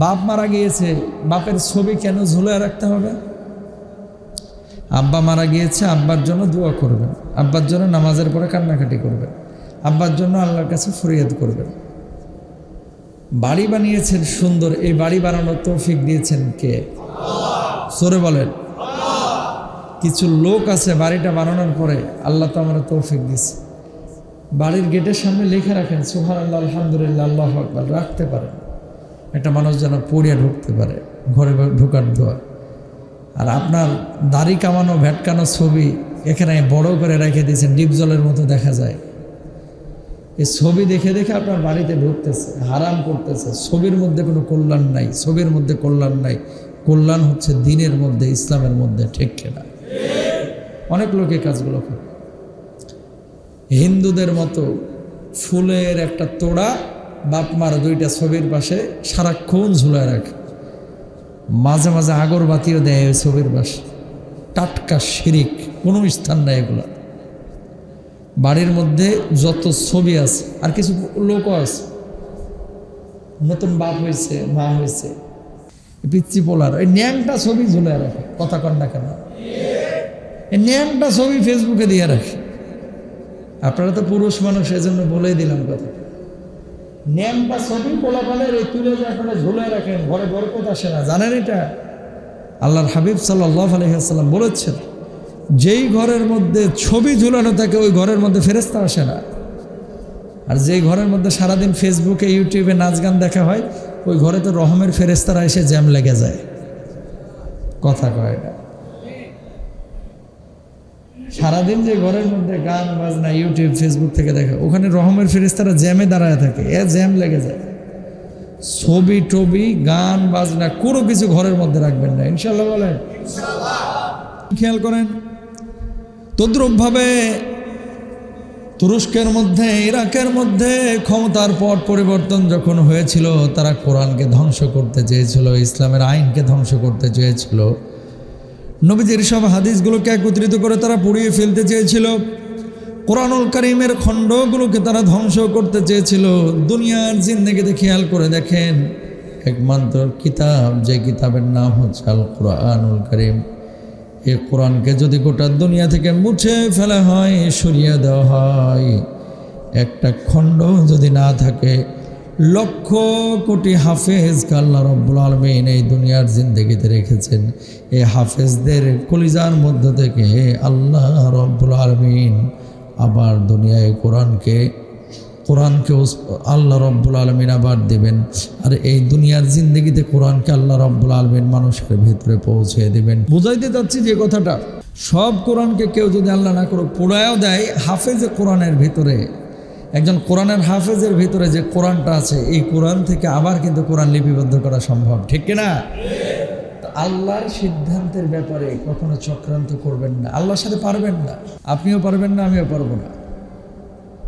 বাপ মারা গিয়েছে, বাপের ছবি কেন ঝুলে রাখতে হবে? আব্বা মারা গিয়েছে, আব্বার জন্য দোয়া করবেন। আব্বার জন্য নামাজের পরে কান্নাকাটি করবেন। আব্বার জন্য আল্লাহর কাছে ফরিয়াদ করবেন। বাড়ি বানিয়েছেন সুন্দর, এই বাড়ি বানানোর তৌফিক দিয়েছেন কে? সরে বলেন। কিছু লোক আছে বাড়িটা বানানোর পরে, আল্লাহ তো আমরা তৌফিক দিচ্ছে বাড়ির গেটের সামনে লিখে রাখেন সুহান আল্লাহ আলহামদুলিল্লাহ, আল্লাহ আকবর, রাখতে পারেন। একটা মানুষ যেন পড়িয়া ঢুকতে পারে, ঘরে ঢোকার দোয়া আর আপনার দাড়ি কামানো ভ্যাটকানো ছবি এখানে বড় করে রেখে দিয়েছেন, ডিপ জলের মতো দেখা যায়। এই ছবি দেখে দেখে আপনার বাড়িতে ঢুকতেছে, হারাম করতেছে। ছবির মধ্যে কোনো কল্যাণ নাই, ছবির মধ্যে কল্যাণ নাই। কল্যাণ হচ্ছে দিনের মধ্যে, ইসলামের মধ্যে, ঠিক কেনা? অনেক লোক কাজগুলো করে। হিন্দুদের মতো ফুলের একটা তোড়া বাপ মার দুইটা ছবির পাশে সারাক্ষণ ঝুলায় রাখে। মাঝে মাঝে আগরবাতিও দেয় ওই ছবির পাশে। টাটকা শিরিক, কোনো স্থান নাই এগুলো। বাড়ির মধ্যে যত ছবি আছে, আর কিছু লোকও আছে। নতুন বাপ হয়েছে মা হয়েছে পিচ্ছি পোলার ওই ন্যাংটা ছবি ঝুলে রাখে, কথা কন না কেন? এই ন্যাংটা ছবি ফেসবুকে দিয়ে রাখে। আপনারা তো পুরুষ মানুষ, এজন্য বলেই দিলাম কথা। ন্যাংটা ছবি পোলাপালের এই তুলে আপনারা ঝুলে রাখেন, ঘরে বরকত আসে না। জানেন এটা? আল্লাহর হাবিব সাল্লাহ আলহিহাল্লাম বলেছেন, যেই ঘরের মধ্যে ছবি ঝুলানো থাকে, ওই ঘরের মধ্যে ফেরেস্তা আসে না। আর যেই ঘরের মধ্যে সারাদিন ফেসবুকে, ইউটিউবে নাচ গান দেখা হয়, ওই ঘরে তো রহমের ফেরেস্তারা এসে জ্যাম লেগে যায়। কথা কয় না। সারাদিন যে ঘরের মধ্যে গান, বাজনা ইউটিউব ফেসবুক থেকে দেখা, ওখানে রহমের ফেরেস্তারা জ্যামে দাঁড়ায় থাকে। এ জ্যাম লেগে যায়। ছবি টবি, গান, বাজনা, কোনো কিছু ঘরের মধ্যে রাখবেন না। ইনশাল্লাহ বলেন। খেয়াল করেন, তদ্রুপভাবে তুরস্কের মধ্যে, ইরাকের মধ্যে ক্ষমতার পট পরিবর্তন যখন হয়েছিল, তারা কোরআনকে ধ্বংস করতে চেয়েছিল, ইসলামের আইনকে ধ্বংস করতে চেয়েছিল। নবীজির সব হাদিসগুলোকে একত্রিত করে তারা পুড়িয়ে ফেলতে চেয়েছিল। কোরআনুল করিমের খণ্ডগুলোকে তারা ধ্বংস করতে চেয়েছিল। দুনিয়ার জিন্দগিতে খেয়াল করে দেখেন, একমাত্র কিতাব, যে কিতাবের নাম হচ্ছে আল কোরআনুল করিম। এই কোরআনকে যদি গোটা দুনিয়া থেকে মুছে ফেলা হয়, সরিয়ে দেওয়া হয়, একটা খণ্ড যদি না থাকে লক্ষ কোটি হাফেজ আল্লাহ রব্বুল আলমিন এই দুনিয়ার জিন্দগিতে রেখেছেন। এই হাফেজদের কলিজার মধ্য থেকে আল্লাহ রব্বুল আলমিন আবার দুনিয়ায় কোরআনকে কোরআনকে আল্লাহ রব্বুল আলমিন আবার দেবেন। আর এই দুনিয়ার জিন্দগিতে কোরআনকে আল্লাহ রব্বুল আলমিন মানুষের ভিতরে পৌঁছে দেবেন। বুঝাইতে চাচ্ছি যে কথাটা, সব কোরআনকে কেউ যদি আল্লাহ না করে পোড়ায়ও দেয় হাফেজে কোরআনের ভিতরে। একজন কোরআনের হাফেজের ভিতরে যে কোরআনটা আছে, এই কোরআন থেকে আবার কিন্তু কোরআন লিপিবদ্ধ করা সম্ভব, ঠিক কিনা আল্লাহর সিদ্ধান্তের ব্যাপারে কখনো চক্রান্ত করবেন না। আল্লাহর সাথে পারবেন না। আপনিও পারবেন না, আমিও পারব না।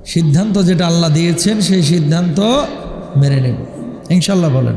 সিদ্ধান্ত যেটা আল্লাহ দিয়েছেন, সেই সিদ্ধান্ত মেনে নেব। ইনশাল্লাহ বলেন।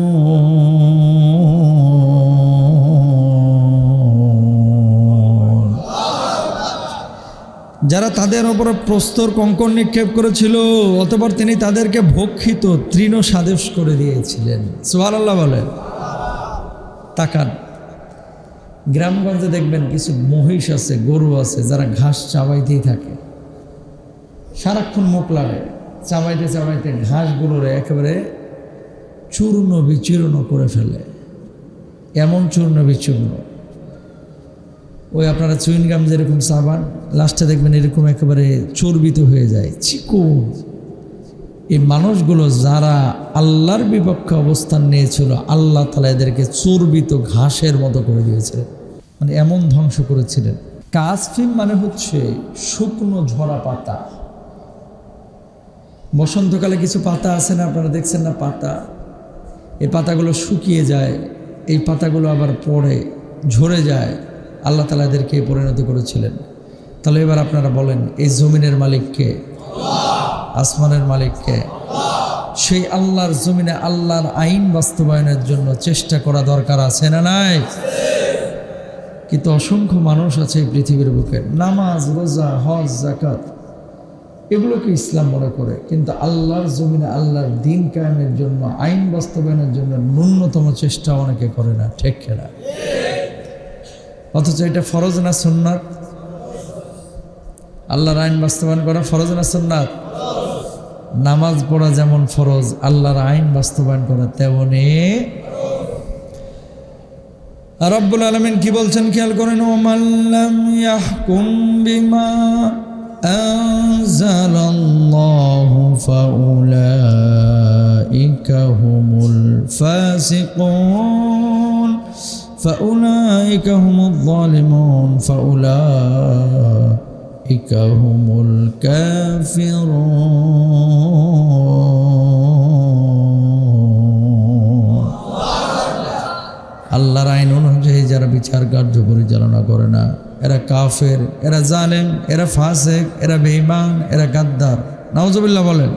যারা তাদের ওপর প্রস্তর কঙ্কন নিক্ষেপ করেছিল, অতপর তিনি তাদেরকে ভক্ষিত তৃণ সাদেশ করে দিয়েছিলেন। সোহার আল্লাহ বলেন। তাকান। গ্রামগঞ্জে দেখবেন কিছু মহিষ আছে, গরু আছে, যারা ঘাস চাবাইতেই থাকে। সারাক্ষণ মুখ লাগে চাবাইতে চাবাইতে ঘাসগুলোরে একেবারে চূর্ণ বিচূর্ণ করে ফেলে। এমন চূর্ণ বিচূর্ণ। ওই আপনারা চুইনগাম যেরকম সাবান, লাস্টে দেখবেন এরকম একেবারে চর্বিত হয়ে যায়। চিকন এই মানুষগুলো যারা আল্লাহর বিপক্ষে অবস্থান নিয়েছিল, আল্লাহ তালা এদেরকে চর্বিত ঘাসের মতো করে দিয়েছিলেন। মানে এমন ধ্বংস করেছিলেন। কাজফিম মানে হচ্ছে শুকনো ঝরা পাতা। বসন্তকালে কিছু পাতা আছে না, আপনারা দেখছেন না পাতা? এই পাতাগুলো শুকিয়ে যায়, এই পাতাগুলো আবার পড়ে, ঝরে যায়। আল্লাহ তালা এদেরকে পরিণত করেছিলেন। তাহলে এবার আপনারা বলেন, এই জমিনের মালিককে আসমানের মালিককে সেই আল্লাহর জমিনে আল্লাহর আইন বাস্তবায়নের জন্য চেষ্টা করা দরকার আছে না নাই? কিন্তু অসংখ্য মানুষ আছে এই পৃথিবীর বুকে। নামাজ, রোজা, হজ জাকাত এগুলোকে ইসলাম মনে করে। কিন্তু আল্লাহর জমিনে আল্লাহর দিন কায়েমের জন্য, আইন বাস্তবায়নের জন্য ন্যূনতম চেষ্টা অনেকে করে না। ঠিক খেলা অথচ এটা ফরজ না সুন্নাত আল্লাহর আইন বাস্তবায়ন করা ফরজ না সুন্নাত নামাজ পড়া যেমন ফরজ আল্লাহর আইন বাস্তবায়ন করা তেমনি রব্বুল আলমিন কি বলছেন খেয়াল করেন ও মাল্লাম ইয়াহকুম বিমা أنزل الله فأولئك هم الفاسقون فأولئك هم الظالمون فأولئك هم الكافرون আল্লাহর আইন অনুযায়ী যারা বিচার কার্য পরিচালনা করে না এরা কাফের এরা জালেম এরা ফাসেক এরা বেঈমান এরা গাদ্দার নাউজুবিল্লাহ বলেন